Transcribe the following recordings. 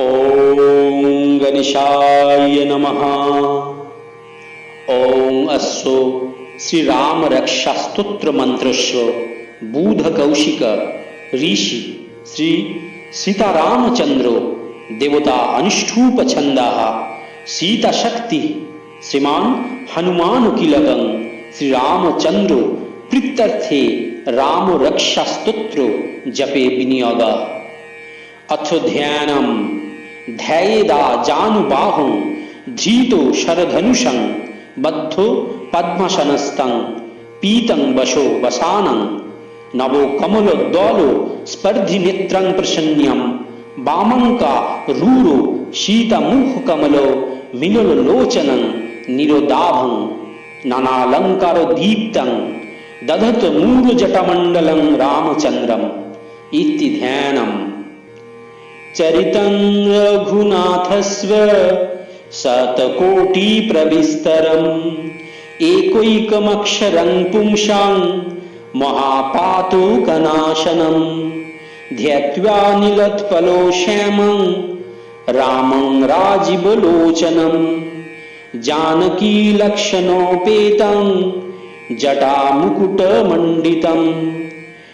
ॐ गणेशाय नमः ॐ अस्य श्रीरामरक्षास्तोत्रमन्त्रस्य बुधकौशिक ऋषि श्री सीतारामचन्द्रो देवता अनुष्ठूपछन्दाः सीताशक्तिः श्रीमान् हनुमानकिलकं श्रीरामचन्द्रो प्रीत्यर्थे रामरक्षास्तोत्र जपे विनियोगः। अथ ध्यानम। ধ্যায়েদা জানুবাহু ধৃত শরধনুষং, বদ্ধ পদ্মশনস্তং, পীতং বশো বসানং। নব কমলোদ্দল স্পর্ধি নেত্রং প্রসন্নিয়ম বামঙ্কা রূরো শীতমুখ কমল মিলল লোচনং নিরোদাভং, নানালঙ্কার দীপ্তং, দধত মূরজটমণ্ডলং রামচন্দ্রম, ইতি ধ্যানম। चरितं रघुनाथस्व शतकोटिप्रविस्तरम् एकैकमक्षरं पुंसां महापातुकनाशनं, ध्यत्वा निलत्फलो श्यामं, रामं राजीवलोचनं जानकीलक्षणोपेतं, जटामुकुटमण्डितं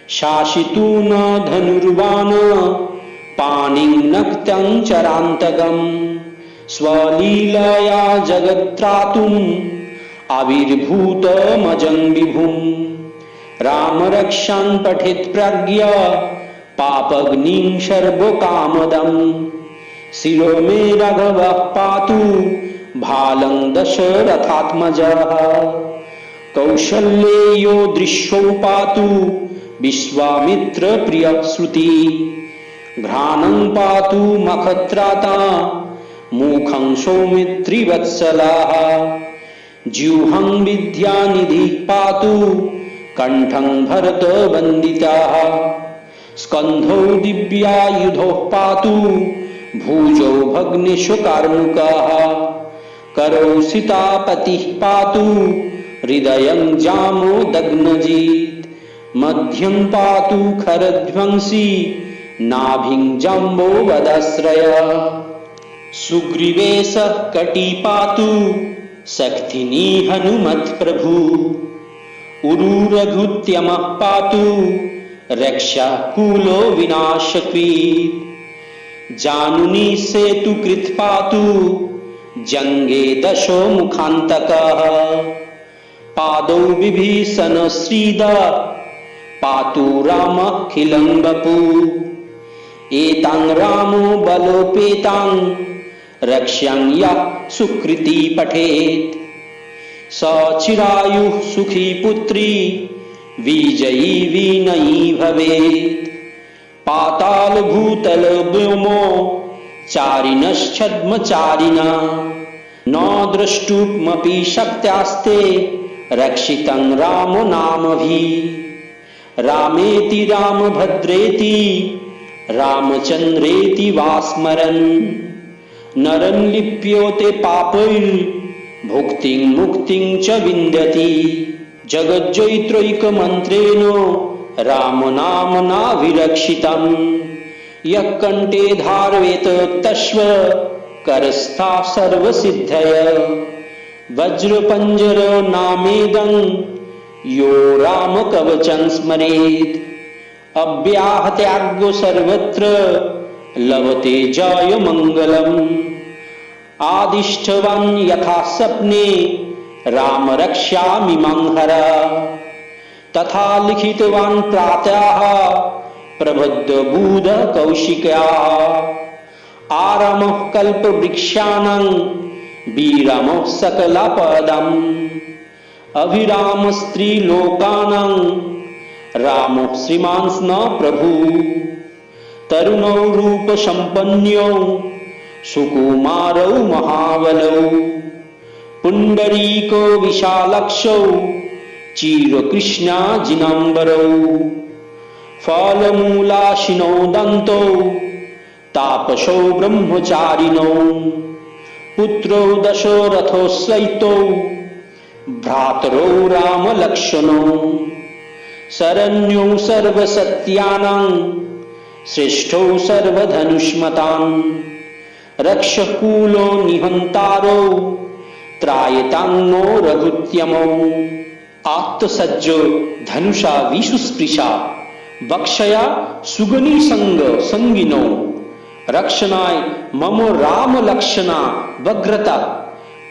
शासितु न धनुर्वाण पाणिं नक्तं चरान्तकं स्वलीलया जगत्त्रातुम् आविर्भूतमजं विभुं रामरक्षां पठेत् प्रज्ञा पापग्निं सर्वकामदं शिरो मे राघवः पातु, भालं दशरथात्मजः। कौशल्येयो दृश्यौ पातु विश्वामित्रप्रियश्रुति घ्राणं पातु मखत्राता मुखं सौमित्रिवत्सलाः जिह्वं विद्यानिधिः पातु कण्ठं भरतवन्दिताः स्कन्धौ दिव्यायुधौ पातु, भुजौ भग्निशुकार्मुकाः करौ सीतापतिः पातु, हृदयं जामोदग्नजीत् मध्यं पातु खरध्वंसी नाभिञ्जम्बोवदश्रय। सुग्रीवे सह कटिपातु प्रभु। हनुमत्प्रभु उरुरघुत्यमः पातु रक्षाकुलो विनाशकी जानुनी सेतु कृत पातु जंगे दशो मुखांतक पादौ विभीषण श्रीदा, पातु राम खिलं एतां रामो बलोपेतां, रक्ष्यां यः सुकृती पठेत्। स चिरायुः सुखी पुत्री, विजयी विनयी भवेत्। पातालभूतल व्योमो चारिणश्छद्मचारिणा न द्रष्टुमपि शक्त्यास्ते, रक्षितं राम नामभिः। रामेति रामभद्रेति रामचन्द्रेति वा स्मरन् नरं लिप्योते पापैर्भुक्तिं मुक्तिं च विन्दति। जगज्जैत्रैकमन्त्रेण रामनाम्ना विरक्षितं यः कण्ठे धारयेत तस्व करस्था सर्वसिद्धय। वज्रपञ्जर नामेदं, यो रामकवचं स्मरेत्। अव्याहत्यागो सर्वत्र लवते जय मंगलम। आदिष्टवान यथा सपने, राम रक्षा मीमांहर तथा लिखितवान प्रातः, प्रबद्ध बुध कौशिकया। आरम कल्प वृक्षाण वीरम सकल पदम अभिराम स्त्री लोकानंग रामः श्रीमान् स्न प्रभु। तरुणौ रूपसम्पन्नौ सुकुमारौ महाबलौ। पुण्डरीको विशालक्षौ, चिरकृष्णाजिनाम्बरौ। फलमूलाशिनौ दन्तौ, तापसौ ब्रह्मचारिणौ पुत्रौ दशरथौ सैतौ भ्रातरौ रामलक्ष्मणौ शरण्यौ सर्वसत्यानां, श्रेष्ठौ सर्वधनुष्मतां रक्षकूलो निहन्तारो त्रायताङ्नो रघुत्यमौ। आत्तसज्जो धनुषा विशुस्पृशा, बक्षया सुगनी संग संगिनो। रक्षणाय मम राम लक्षणा वग्रता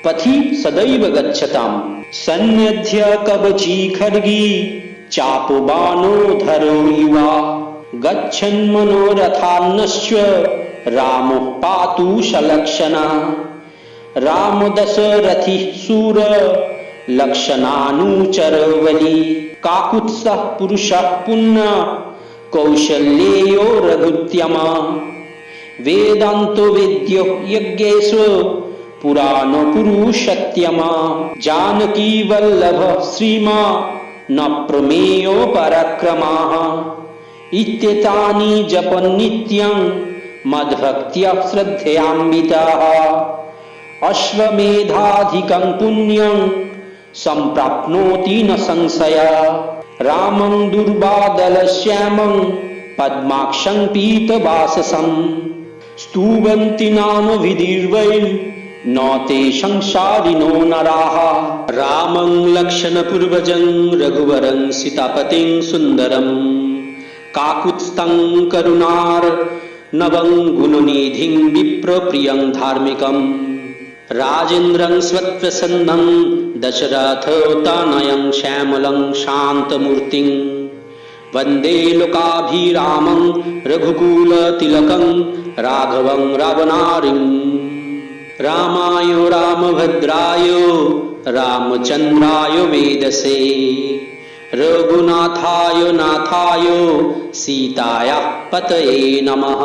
पथि सदैव गच्छताम्। सन्न्यध्य कवची खड्गी चापबाणो धरो युवा। गच्छन् रामः पातु सलक्षणा। राम दशरथि सूर लक्षणानुचरवली। काकुत्सः पुरुषः पुण्य कौशल्येयो रघुत्यमा। वेदान्तो वेद्यो यज्ञेषु पुराण पुरुषत्यमा जानकी वल्लभ श्रीमा न प्रमेयो पराक्रमाः। इत्येतानि जपन् नित्यं मद्भक्त्या श्रद्धयान्विताः अश्वमेधाधिकं पुण्यं सम्प्राप्नोति न संशय। रामं दुर्बादलश्यामं पद्माक्षं पीतवाससं। स्तुवन्ति नाम विधिर्वै न ते संसारिणो नराः रामं लक्षणपूर्वजं रघुवरं सीतापतिं सुन्दरं काकुत्स्थं करुणार् नवं गुणनिधिं विप्रप्रियं धार्मिकम् राजेन्द्रं स्वप्रसन्नं दशरथोतानयं श्यामलं शान्तमूर्तिं वन्दे लोकाभिरामं रघुकुलतिलकं राघवं रावणारिम् रामाय, रामभद्राय रामचन्द्राय वेदसे रघुनाथाय, नाथाय, सीताया पतये नमः।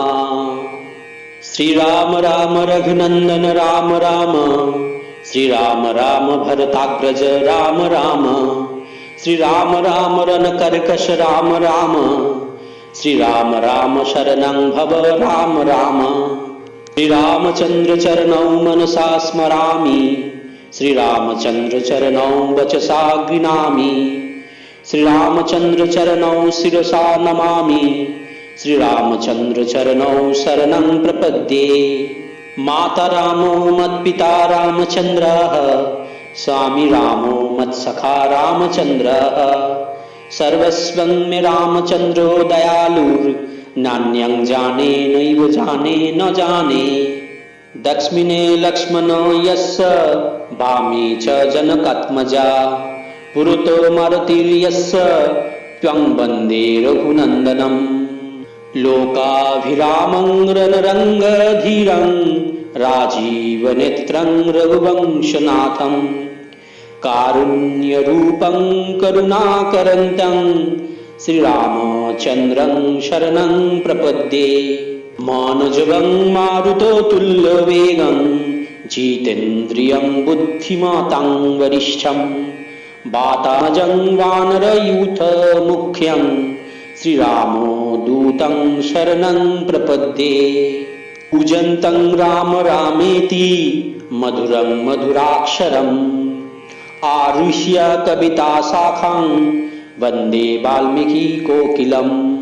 श्रीराम, राम रघुनन्दन राम राम, श्रीराम, राम, भरताग्रज, राम राम, श्रीराम, राम, रणकर्कश, राम राम, श्रीराम, राम, शरणं भव, राम राम श्रीरामचन्द्र चरणौ मनसा स्मरामि। श्रीरामचन्द्र चरणौ वचसा गृणामि श्रीरामचन्द्र चरणौ शिरसा नमामि। श्रीरामचन्द्र चरणौ शरणं प्रपद्ये। माता रामो मत्पिता रामचन्द्रः। स्वामी रामो मत्सखा रामचन्द्रः। सर्वस्वं मे रामचन्द्रो दयालुर्नान्यं जाने, नैव जाने, न जाने। दक्ष्मिने लक्ष्मणो यस्य वामे च जनकात्मजा। पुरतो मारुतिर्यस्य त्वं वंदे रघुनन्दनम्। लोकाभिरामं रणरङ्गधीरं राजीवनेत्रं रघुवंशनाथं कारुण्यरूपं करुणाकरन्तं श्रीरामचन्द्रं शरणं प्रपद्ये। मानजवं मारुतोतुल्यवेगं जितेन्द्रियं बुद्धिमतां वरिष्ठं। वाताजं वानरयूथमुख्यं श्रीरामो दूतं शरणं प्रपद्ये। पूजन्तं राम रामेति मधुरं मधुराक्षरम्। आरुष्य कविताशाखां वंदे वाल्मीकि कोकिलम्।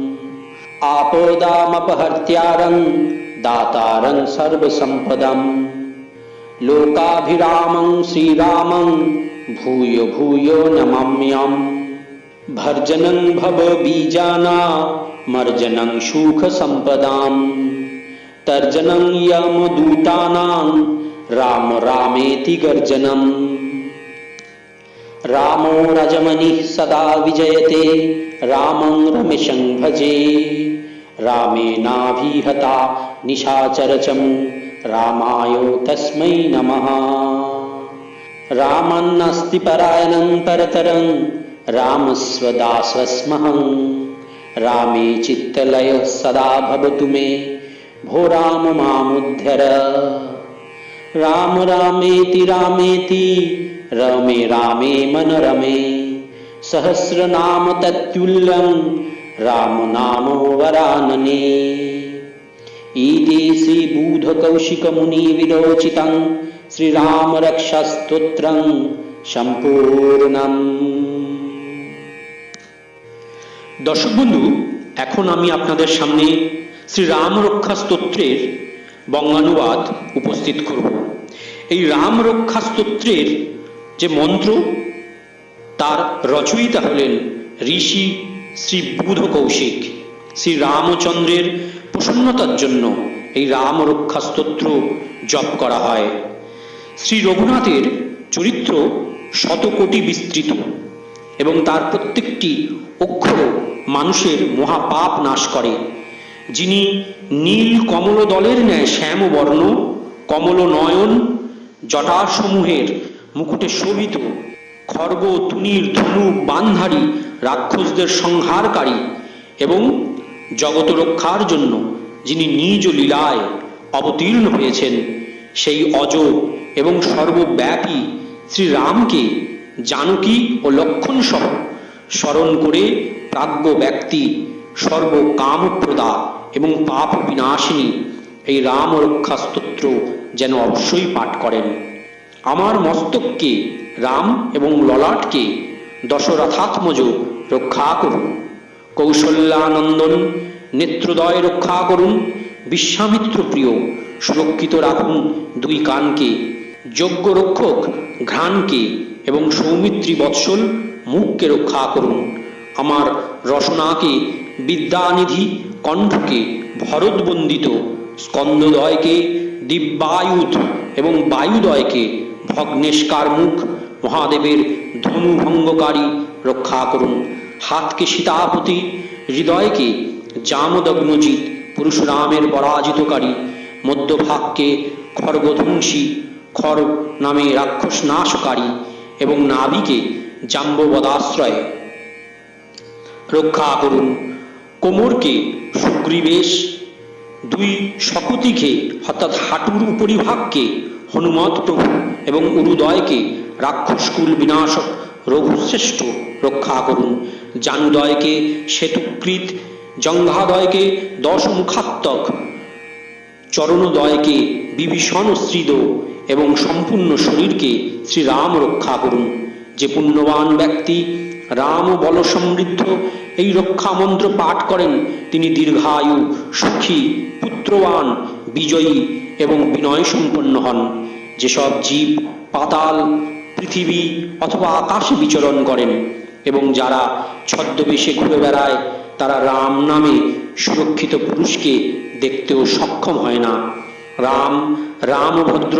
आपदामपहर्त्यारं, दातारं सर्वसम्पदम्। लोकाभिरामं श्रीरामं, भूयो भूयो नमाम्यहम् भर्जनं भवबीजाना मर्जनं सुखसम्पदाम्। तर्जनं यमदूतानां, राम रामेति गर्जनम्। रामो रजमनिः सदा विजयते। रामं रमेशं भजे। रामेणाभिहता निशाचरचं। रामाय तस्मै नमः। रामन्नास्ति परायणं परतरं। रामस्वदासस्महं रामे चित्तलयः सदा भवतु मे। भो राम मामुद्धर। राम रामेति रामेति रमे रामे मनरमे सहस्रनाम तत्तुल्यं राम नाम वरानने इति श्रीबूधकौशिकमुनिविरोचितं श्रीरामरक्षास्तोत्रं সম্পূর্ণম দর্শক বন্ধু এখন আমি আপনাদের সামনে শ্রী রাম রক্ষা স্তোত্রের বঙ্গানুবাদ উপস্থিত করব। এই রাম রক্ষা স্তোত্রের যে মন্ত্র, তার রচয়িতা হলেন ঋষি শ্রী বুধ কৌশিক। শ্রী রামচন্দ্রের প্রসন্নতার জন্য এই রাম রক্ষা স্তোত্র জপ করা হয়। শ্রী রঘুনাথের চরিত্র শতকোটি বিস্তৃত এবং তার প্রত্যেকটি অক্ষর মানুষের মহাপাপ নাশ করে। যিনি নীল কমল দলের ন্যায় শ্যাম বর্ণ, কমল নয়ন, জটাসমূহের মুকুটে শোভিত, খর্গ তুনির ধনুক বানধারী রাক্ষসদের সংহারকারী এবং জগত রক্ষার জন্য যিনি নিজ লীলায় অবতীর্ণ হয়েছেন, সেই অজ এবং সর্বব্যাপী শ্রীরামকে জানকী ও লক্ষণ সহ স্মরণ করে প্রাজ্ঞ ব্যক্তি সর্বকামপ্রদা এবং পাপ বিনাশিনী এই রাম রক্ষা স্তোত্র যেন অবশ্যই পাঠ করেন। আমার মস্তককে রাম এবং ললাটকে দশরথাত্মজ রক্ষা করুন। কৌশল্যানন্দন নেত্রদয় রক্ষা করুন। বিশ্বামিত্র প্রিয় সুরক্ষিত রাখুন দুই কানকে। যোগ্য রক্ষক ঘ্রাণকে এবং সৌমিত্রী বৎসল মুখকে রক্ষা করুন। আমার রসনাকে বিদ্যানিধি কণ্ঠকে ভরতবন্দিত, স্কন্দদয়কে দিব্যায়ুধ এবং বায়ুদয়কে ভগ্নেশকার মুখ মহাদেবের ধনুভঙ্গকারী রক্ষা করুন। হাতকে সীতাপতি, হৃদয়কে জামদগ্নজিৎ পরশুরামের পরাজিতকারী, মধ্যভাগকে খর্গধ্বংসী খর নামে রাক্ষস নাশকারী এবং নাভিকে জাম্ববদাশ্রয় রক্ষা করুন। কোমরকে সুগ্রীবেশ দুই শকতিকে, অর্থাৎ হাঁটুর উপরিভাগকে হনুমত প্রভু এবং উরুদয়কে রাক্ষসকুল বিনাশক রঘুশ্রেষ্ঠ রক্ষা করুন। জানুদয়কে সেতুকৃত, জঙ্ঘাদয়কে দশমুখাত্মক, চরণদয়কে বিভীষণ শ্রীদ এবং সম্পূর্ণ শরীরকে শ্রীরাম রক্ষা করুন। যে পুণ্যবান ব্যক্তি রাম বল সমৃদ্ধ এই রক্ষা মন্ত্র পাঠ করেন তিনি দীর্ঘায়ু, সুখী, পুত্রবান, বিজয়ী এবং বিনয় সম্পন্ন হন। যেসব জীব, পাতাল, পৃথিবী অথবা আকাশে বিচরণ করেন এবং যারা ছদ্মবেশে ঘুরে বেড়ায়, তারা রাম নামে সুরক্ষিত পুরুষকে দেখতেও সক্ষম হয় না। রাম, রামভদ্র,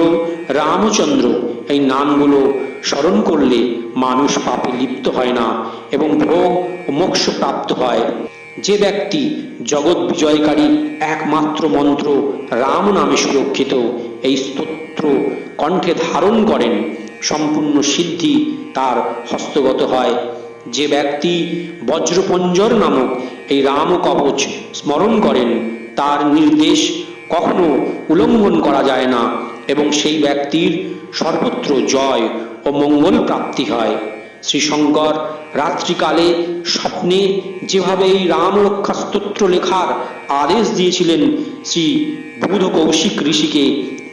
রামচন্দ্র এই নামগুলো স্মরণ করলে মানুষ পাপে লিপ্ত হয় না এবং ভোগ ও মোক্ষ প্রাপ্ত হয়। যে ব্যক্তি জগৎ বিজয়কারী একমাত্র মন্ত্র রাম নামে সুরক্ষিত এই স্তোত্র কণ্ঠে ধারণ করেন, সম্পূর্ণ সিদ্ধি তার হস্তগত হয়। যে ব্যক্তি বজ্রপঞ্জর নামক এই রাম কবচ স্মরণ করেন, তার নির্দেশ কখনো উল্লঙ্ঘন করা যায় না এবং সেই ব্যক্তির সর্বত্র জয় ও মঙ্গল প্রাপ্তি হয়। শ্রী শঙ্কর রাত্রিকালে স্বপ্নে যেভাবে এই রাম রক্ষা স্তোত্র লেখার আদেশ দিয়েছিলেন, শ্রী বুধ কৌশিক ঋষিকে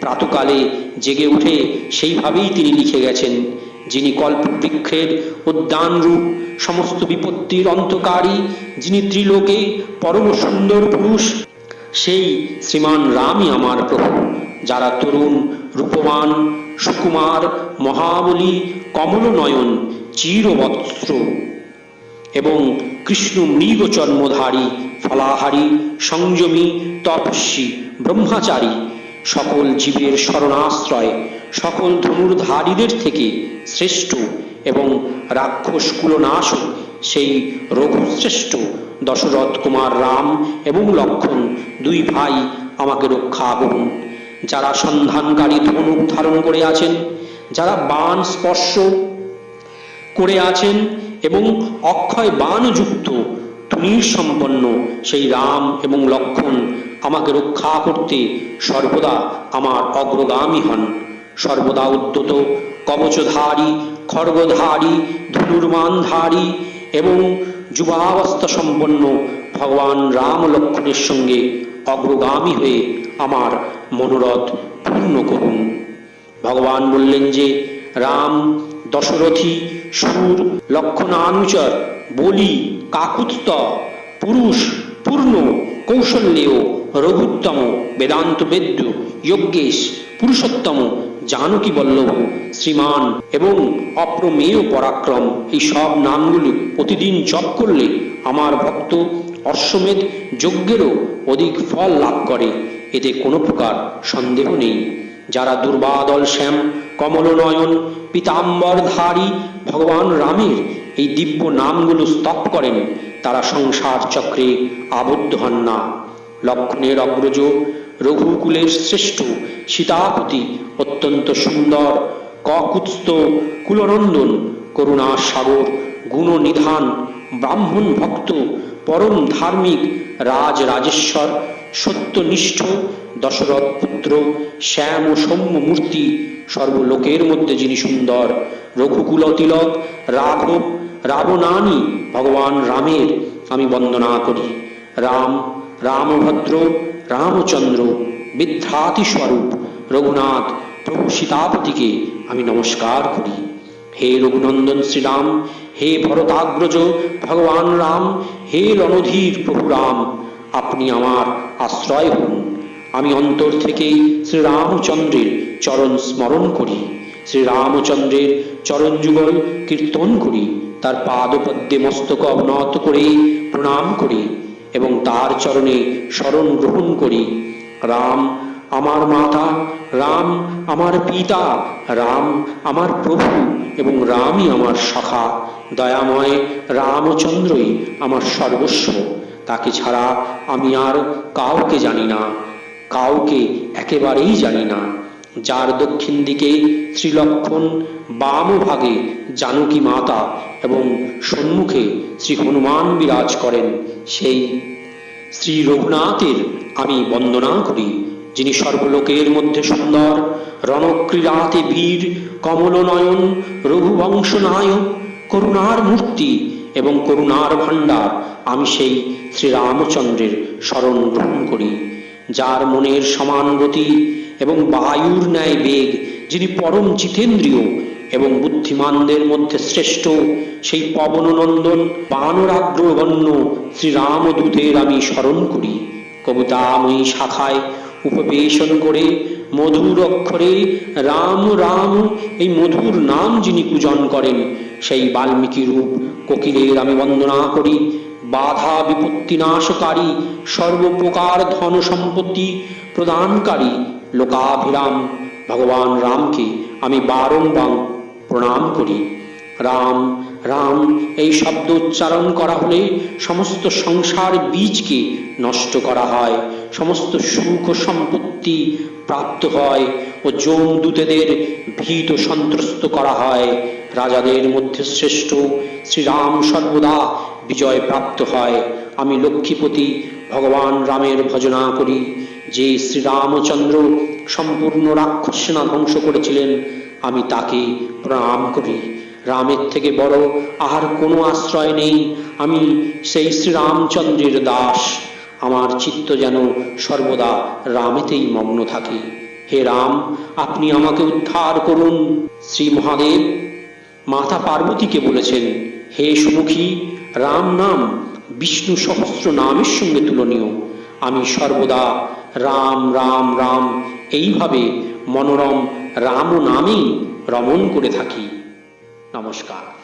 প্রাতকালে জেগে উঠে সেইভাবেই তিনি লিখে গেছেন, যিনি কল্পবৃক্ষের উদ্যান রূপ সমস্ত বিপত্তির অন্তকারী যিনি ত্রিলোকে পরম সুন্দর পুরুষ, সেই শ্রীমান রামই আমার প্রভু, যারা তরুণ, রূপবান সুকুমার মহাবলী কমলনয়ন চিরবস্ত্র এবং কৃষ্ণ মৃগ ফলাহারী সংযমী তপস্বী ব্রহ্মচারী সকল জীবের শরণাশ্রয়, সকল ধনুর্ধারীদের থেকে শ্রেষ্ঠ এবং রাক্ষস কুলনাশক সেই রঘুশ্রেষ্ঠ দশরথ কুমার রাম এবং লক্ষণ দুই ভাই আমাকে রক্ষা করুন। যারা সন্ধানকারী ধনুক ধারণ করে আছেন, যারা বাণ স্পর্শ করে আছেন এবং অক্ষয় বাণযুক্ত তুনির সম্পন্ন সেই রাম এবং লক্ষণ আমাকে রক্ষা করতে সর্বদা আমার অগ্রগামী হন। সর্বদা উদ্যত, কবচধারী খড়গধারী ধনুর্মানধারী এবং যুবাবস্থা সম্পন্ন ভগবান রাম লক্ষণের সঙ্গে অগ্রগামী হয়ে আমার মনোরথ পূর্ণ করুন। ভগবান বললেন যে, রাম দশরথী সুর লক্ষণানুচর বলি কাকুত্ত পুরুষ পূর্ণ কৌশল্যেয় রঘুত্তম বেদান্ত বেদ্য যজ্ঞেশ পুরুষোত্তম জানকী বল্লভ শ্রীমান এবং অপ্রমেয় পরাক্রম, এই সব নামগুলো প্রতিদিন জপ করলে আমার ভক্ত অশ্বমেধ যজ্ঞেরও অধিক ফল লাভ করে। এতে কোনো প্রকার সন্দেহ নেই। যারা দুর্বাদল শ্যাম, কমলনয়ন, পীতাম্বরধারী ভগবান রামের এই দিব্য নামগুলো স্তব করেন, তারা সংসার চক্রে আবদ্ধ হন না। লক্ষণের অগ্রজ রঘুকুলের শ্রেষ্ঠ সীতাপতি অত্যন্ত সুন্দর ককুৎস্থ কুলনন্দন করুণা সাগর গুণ নিধান ব্রাহ্মণ ভক্ত পরম ধার্মিক রাজ রাজেশ্বর সত্যনিষ্ঠ দশরথ পুত্র শ্যাম ও সৌম্য মূর্তি সর্বলোকের মধ্যে যিনি সুন্দর, রঘুকুল তিলক, রাঘব, রাবণানি, ভগবান রামের আমি বন্দনা করি। রাম, রামভদ্র, রামচন্দ্র বিদ্যাতি স্বরূপ, রঘুনাথ, প্রভু সীতাপতিকে আমি নমস্কার করি। হে রঘুনন্দন শ্রীরাম, হে ভরতাগ্রজ, ভগবান রাম, হে রণধীর প্রভু রাম আপনি আমার আশ্রয় হন। আমি অন্তর থেকে শ্রীরামচন্দ্রের চরণ স্মরণ করি। শ্রীরামচন্দ্রের চরণ যুগল কীর্তন করি। তার পাদপদ্মে মস্তক অবনত করে প্রণাম করি এবং তার চরণে শরণ গ্রহণ করি। রাম আমার মাতা, রাম আমার পিতা, রাম আমার প্রভু এবং রামই আমার সখা। দয়াময় রামচন্দ্রই আমার সর্বস্ব। তাকে ছাড়া আমি আর কাউকে জানি না, কাউকে একেবারেই জানি না। যার দক্ষিণ দিকে শ্রীলক্ষণ বাম ভাগে জানকী মাতা এবং সম্মুখে শ্রী হনুমান বিরাজ করেন, সেই শ্রী রঘুনাথের আমি বন্দনা করি, যিনি সর্বলোকের মধ্যে সুন্দর, রণক্রীড়াতে বীর, কমলনয়ন রঘুবংশ নায়ক করুণার মূর্তি এবং করুণার ভাণ্ডার আমি সেই শ্রীরামচন্দ্রের স্মরণ গ্রহণ করি, যার মনের সমান গতি এবং বায়ুর ন্যায় বেগ, যিনি পরম জিতেন্দ্রীয় এবং বুদ্ধিমানদের মধ্যে শ্রেষ্ঠ, সেই পবননন্দন বানরাগ্রগণ্য শ্রীরামদূতের আমি স্মরণ করি। কবিতাময়ী শাখায় উপবেশন করে মধুর অক্ষরে রাম রাম, এই মধুর নাম যিনি পূজন করেন সেই বাল্মীকি রূপ কোকিলের আমি বন্দনা করি। বাধা বিপত্তি নাশকারী, সর্বপ্রকার ধন সম্পত্তি প্রদানকারী লোকাভিরাম। ভগবান রামকে আমি বারংবার প্রণাম করি। রাম রাম, এই শব্দ উচ্চারণ করা হলে সমস্ত সংসার বীজকে নষ্ট করা হয়। সমস্ত সুখ সম্পত্তি প্রাপ্ত হয় ও যমদূতেদের ভীত সন্ত্রস্ত করা হয়। রাজাদের মধ্যে শ্রেষ্ঠ। শ্রীরাম সর্বদা বিজয় প্রাপ্ত হয়। আমি লক্ষ্মীপতি, ভগবান রামের ভজনা করি। যে শ্রীরামচন্দ্র সম্পূর্ণ রাক্ষস সেনা ধ্বংস করেছিলেন, আমি তাকে প্রণাম করি। রামের থেকে বড় আর কোনো আশ্রয় নেই। আমি সেই শ্রীরামচন্দ্রের দাস। আমার চিত্ত যেন সর্বদা রামেতেই মগ্ন থাকে। হে রাম, আপনি আমাকে উদ্ধার করুন। শ্রী মহাদেব মাতা পার্বতীকে বলেছেন, হে সুমুখী, রাম নাম, বিষ্ণু সহস্র নামের সঙ্গে তুলনীয়। আমি সর্বদা রাম রাম রাম, এইভাবে মনোরম রাম নামেই রমণ করে থাকি। নমস্কার।